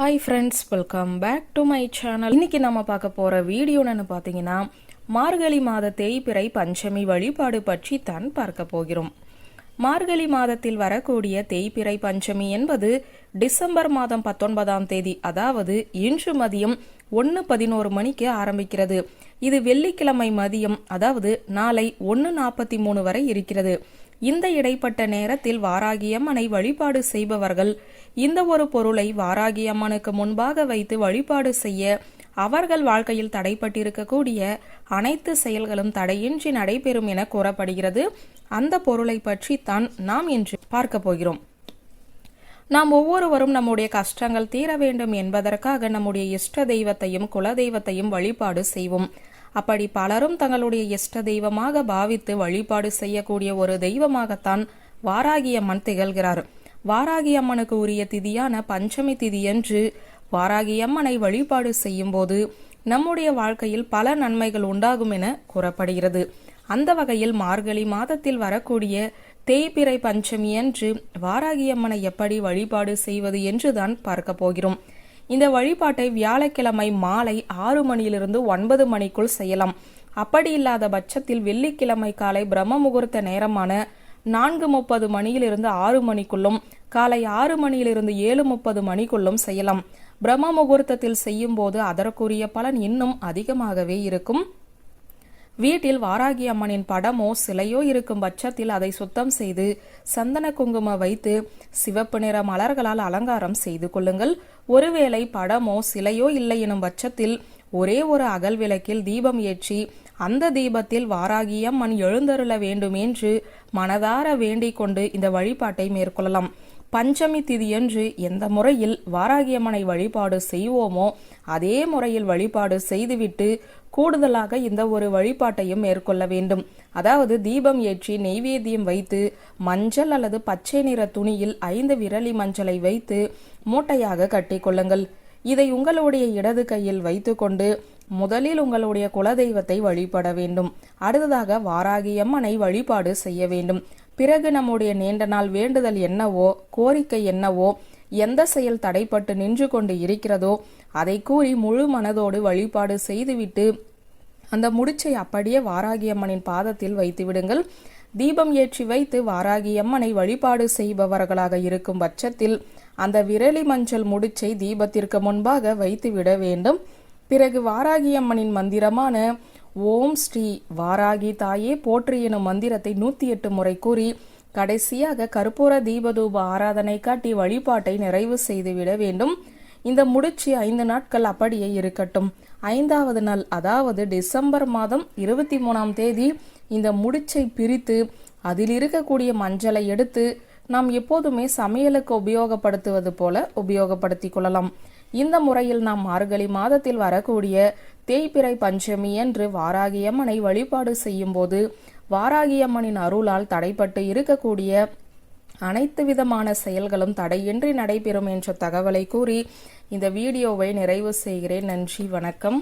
Hi friends welcome back to my channel இன்னைக்கு நம்ம பார்க்க போகிற வீடியோ பார்த்தீங்கன்னா மார்கழி மாத தேய்பிறை பஞ்சமி வழிபாடு பற்றி தான் பார்க்க போகிறோம். மார்கழி மாதத்தில் வரக்கூடிய தேய்பிறை பஞ்சமி என்பது டிசம்பர் மாதம் பத்தொன்பதாம் தேதி அதாவது இன்று மதியம் ஒன்று பதினோரு மணிக்கு ஆரம்பிக்கிறது. இது வெள்ளிக்கிழமை மதியம் அதாவது நாளை ஒன்று நாற்பத்தி மூணு வரை இருக்கிறது. இந்த இடைப்பட்ட நேரத்தில் வாராகியம்மனை வழிபாடு செய்பவர்கள். இந்த ஒரு பொருளை வாராகியம்மனுக்கு முன்பாக வைத்து வழிபாடு செய்ய அவர்கள் வாழ்க்கையில் தடைப்பட்டிருக்கக்கூடிய அனைத்து செயல்களும் தடையின்றி நடைபெறும் என கூறப்படுகிறது. அந்த பொருளை பற்றி தான் நாம் இன்று பார்க்க போகிறோம். நாம் ஒவ்வொருவரும் நம்முடைய கஷ்டங்கள் தீர வேண்டும் என்பதற்காக நம்முடைய இஷ்ட தெய்வத்தையும் குல தெய்வத்தையும் வழிபாடு செய்வோம். அப்படி பலரும் தங்களுடைய இஷ்ட தெய்வமாக பாவித்து வழிபாடு செய்யக்கூடிய ஒரு தெய்வமாகத்தான் வாராகியம்மன் திகழ்கிறார். வாராகியம்மனுக்கு உரிய திதியான பஞ்சமி திதியன்று வாராகியம்மனை வழிபாடு செய்யும் போது நம்முடைய வாழ்க்கையில் பல நன்மைகள் உண்டாகும் என கூறப்படுகிறது. அந்த வகையில் மார்கழி மாதத்தில் வரக்கூடிய தேய்பிறை பஞ்சமி அன்று வாராகியம்மனை எப்படி வழிபாடு செய்வது என்றுதான் பார்க்க போகிறோம். இந்த வழிபாட்டை வியாழக்கிழமை மாலை ஆறு மணியிலிருந்து ஒன்பது மணிக்குள் செய்யலாம். அப்படி இல்லாத பட்சத்தில் வெள்ளிக்கிழமை காலை பிரம்ம முகூர்த்த நேரமான நான்கு முப்பது மணியிலிருந்து ஆறு மணிக்குள்ளும் காலை ஆறு மணியிலிருந்து ஏழு முப்பது மணிக்குள்ளும் செய்யலாம். பிரம்ம முகூர்த்தத்தில் செய்யும் போது அதற்குரிய பலன் இன்னும் அதிகமாகவே இருக்கும். வீட்டில் வாராகி அம்மனின் படமோ சிலையோ இருக்கும் பட்சத்தில் அதை சுத்தம் செய்து சந்தன குங்கும வைத்து சிவப்பு நிற மலர்களால் அலங்காரம் செய்து கொள்ளுங்கள். ஒருவேளை படமோ சிலையோ இல்லை எனும் பட்சத்தில் ஒரே ஒரு அகல் விளக்கில் தீபம் ஏற்றி அந்த தீபத்தில் வாராகியம்மன் எழுந்தருள வேண்டுமென்று மனதார வேண்டிக் கொண்டு இந்த வழிபாட்டை மேற்கொள்ளலாம். பஞ்சமி திதியன்று எந்த முறையில் வாராகியம்மனை வழிபாடு செய்வோமோ அதே முறையில் வழிபாடு செய்துவிட்டு கூடுதலாக இந்த ஒரு வழிபாட்டையும் மேற்கொள்ள வேண்டும். அதாவது தீபம் ஏற்றி நெய்வேத்தியம் வைத்து மஞ்சள் அல்லது பச்சை நிற துணியில் ஐந்து விரலி மஞ்சளை வைத்து மூட்டையாக கட்டிக்கொள்ளுங்கள் இதை உங்களுடைய இடது கையில் வைத்துக்கொண்டு முதலில் உங்களுடைய குலதெய்வத்தை வழிபட வேண்டும். அடுத்ததாக வாராகியம்மனை வழிபாடு செய்ய வேண்டும். பிறகு நம்முடைய நீண்ட நாள் வேண்டுதல் என்னவோ கோரிக்கை என்னவோ எந்த செயல் தடைப்பட்டு நின்று கொண்டு இருக்கிறதோ அதை கூறி முழு மனதோடு வழிபாடு செய்துவிட்டு அந்த முடிச்சை அப்படியே வாராகியம்மனின் பாதத்தில் வைத்து விடுங்கள். தீபம் ஏற்றி வைத்து வாராகியம்மனை வழிபாடு செய்பவர்களாக இருக்கும் பட்சத்தில் அந்த விரலி மஞ்சள் முடிச்சை தீபத்திற்கு முன்பாக வைத்து விட வேண்டும். பிறகு வாராகியம்மனின் மந்திரமான ஓம் ஸ்ரீ வாராகி தாயே போற்றி எனும் மந்திரத்தை நூத்தி எட்டு முறை கூறி கடைசியாக கற்பூர தீபதூப ஆராதனை காட்டி வழிபாட்டை நிறைவு செய்துவிட வேண்டும். இந்த முடிச்சு ஐந்து நாட்கள் அப்படியே இருக்கட்டும். ஐந்தாவது நாள் அதாவது டிசம்பர் மாதம் இருபத்தி மூணாம் தேதி இந்த முடிச்சை பிரித்து அதில் இருக்கக்கூடிய மஞ்சளை எடுத்து நாம் எப்போதுமே சமையலுக்கு உபயோகப்படுத்துவது போல உபயோகப்படுத்திக் கொள்ளலாம். இந்த முறையில் நாம் மார்கழி மாதத்தில் வரக்கூடிய தேய்பிறை பஞ்சமி என்று வாராகியம்மனை வழிபாடு செய்யும் போது வாராகியம்மனின் அருளால் தடைப்பட்டு இருக்கக்கூடிய அனைத்து விதமான செயல்களும் தடையின்றி நடைபெறும் என்ற தகவலை கூறி இந்த வீடியோவை நிறைவு செய்கிறேன். நன்றி வணக்கம்.